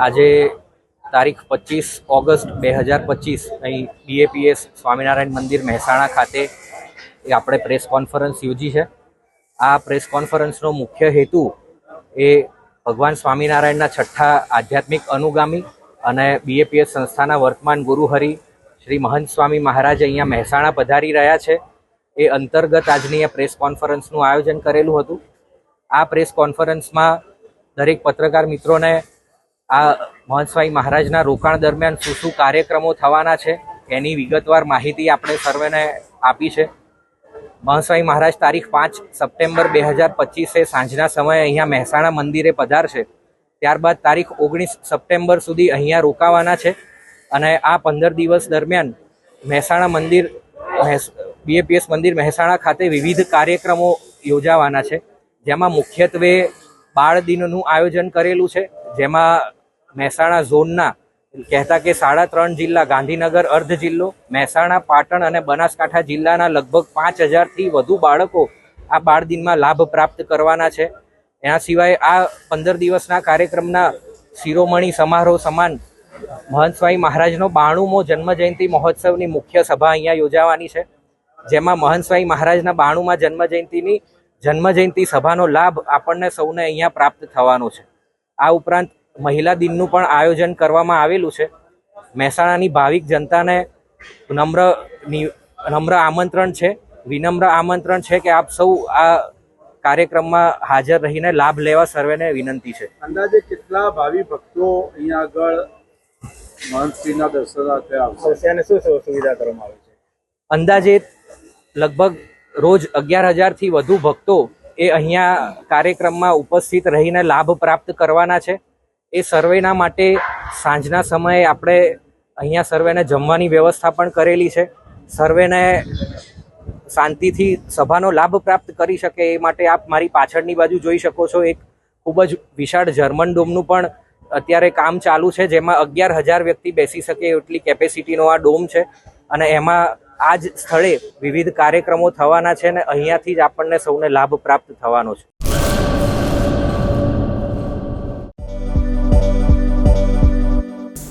આજે તારીખ પચીસ ઓગસ્ટ બે હજાર પચીસ, અહીં બીએપીએસ સ્વામિનારાયણ મંદિર મહેસાણા ખાતે આપણે પ્રેસ કોન્ફરન્સ યોજી છે. આ પ્રેસ કોન્ફરન્સનો મુખ્ય હેતુ એ ભગવાન સ્વામિનારાયણના છઠ્ઠા આધ્યાત્મિક અનુગામી અને બીએપીએસ સંસ્થાના વર્તમાન ગુરુહરિ શ્રી મહંત સ્વામી મહારાજ અહીંયા મહેસાણા પધારી રહ્યા છે. એ અંતર્ગત આજની આ પ્રેસ કોન્ફરન્સનું આયોજન કરેલું હતું. આ પ્રેસ કોન્ફરન્સમાં દરેક પત્રકાર મિત્રોને આ મહંત મહારાજના રોકાણ દરમિયાન શું શું કાર્યક્રમો થવાના છે, એની વિગતવાર માહિતી આપણે સર્વેને આપી છે. મહંત મહારાજ, તારીખ પાંચ સપ્ટેમ્બર બે હજાર પચીસે સાંજના સમયે અહીંયા મહેસાણા મંદિરે પધારશે ત્યારબાદ તારીખ ઓગણીસ સપ્ટેમ્બર સુધી અહીંયા રોકાવાના છે અને આ પંદર દિવસ દરમિયાન મહેસાણા મંદિર બીએપીએસ મંદિર મહેસાણા ખાતે વિવિધ કાર્યક્રમો યોજાવાના છે. જેમાં મુખ્યત્વે બાળ દિનનું આયોજન કરેલું છે. જેમાં મહેસાણા ઝોનના કહેતા કે સાડા ત્રણ જિલ્લા, ગાંધીનગર અર્ધ જિલ્લો, મહેસાણા, પાટણ અને બનાસકાંઠા જિલ્લાના લગભગ પાંચ હજારથી વધુ બાળકો આ બાળ દિનમાં લાભ પ્રાપ્ત કરવાના છે. એના સિવાય આ પંદર દિવસના કાર્યક્રમના શિરોમણી સમારોહ સમાન મહંત સ્વામી મહારાજનો જન્મ જન્મજયંતિ મહોત્સવની મુખ્ય સભા અહીંયા યોજાવાની છે. જેમાં મહંત સ્વામી મહારાજના બાણુમાં જન્મજયંતિની જન્મજયંતિ સભાનો લાભ આપણને સૌને અહીંયા પ્રાપ્ત થવાનો છે. આ ઉપરાંત મહિલા દિનનું પણ આયોજન કરવામાં આવેલું છે. મહેસાણાની ભાવિક જનતાને નમ્ર નિ- નમ્ર આમંત્રણ છે વિનમ્ર આમંત્રણ છે કે આપ સૌ આ કાર્યક્રમમાં હાજર રહીને લાભ લેવા સર્વેને વિનંતી છે. અંદાજે કેટલા ભાવિ ભક્તો અહીંયા આગળ મહંતશ્રીના દર્શનાર્થે આવશે? અને શું શું સુવિધા કરવામાં આવે છે? અંદાજે લગભગ રોજ અગિયાર હજારથી વધુ ભક્તો એ અહીંયા કાર્યક્રમમાં ઉપસ્થિત રહીને લાભ પ્રાપ્ત કરવાના છે. એ સર્વેના માટે સાંજના સમયે આપણે અહીંયા સર્વેને જમવાની વ્યવસ્થા પણ કરેલી છે. સર્વેને શાંતિથી સભાનો લાભ પ્રાપ્ત કરી શકે એ માટે આપ મારી પાછળની બાજુ જોઈ શકો છો. એક ખૂબ જ વિશાળ જર્મન ડોમનું પણ અત્યારે કામ ચાલુ છે, જેમાં અગિયાર હજાર વ્યક્તિ બેસી શકે એટલી કેપેસિટીનો આ ડોમ છે. અને એમાં આ જ સ્થળે વિવિધ કાર્યક્રમો થવાના છે અને અહીંયાથી જ આપણને સૌને લાભ પ્રાપ્ત થવાનો છે.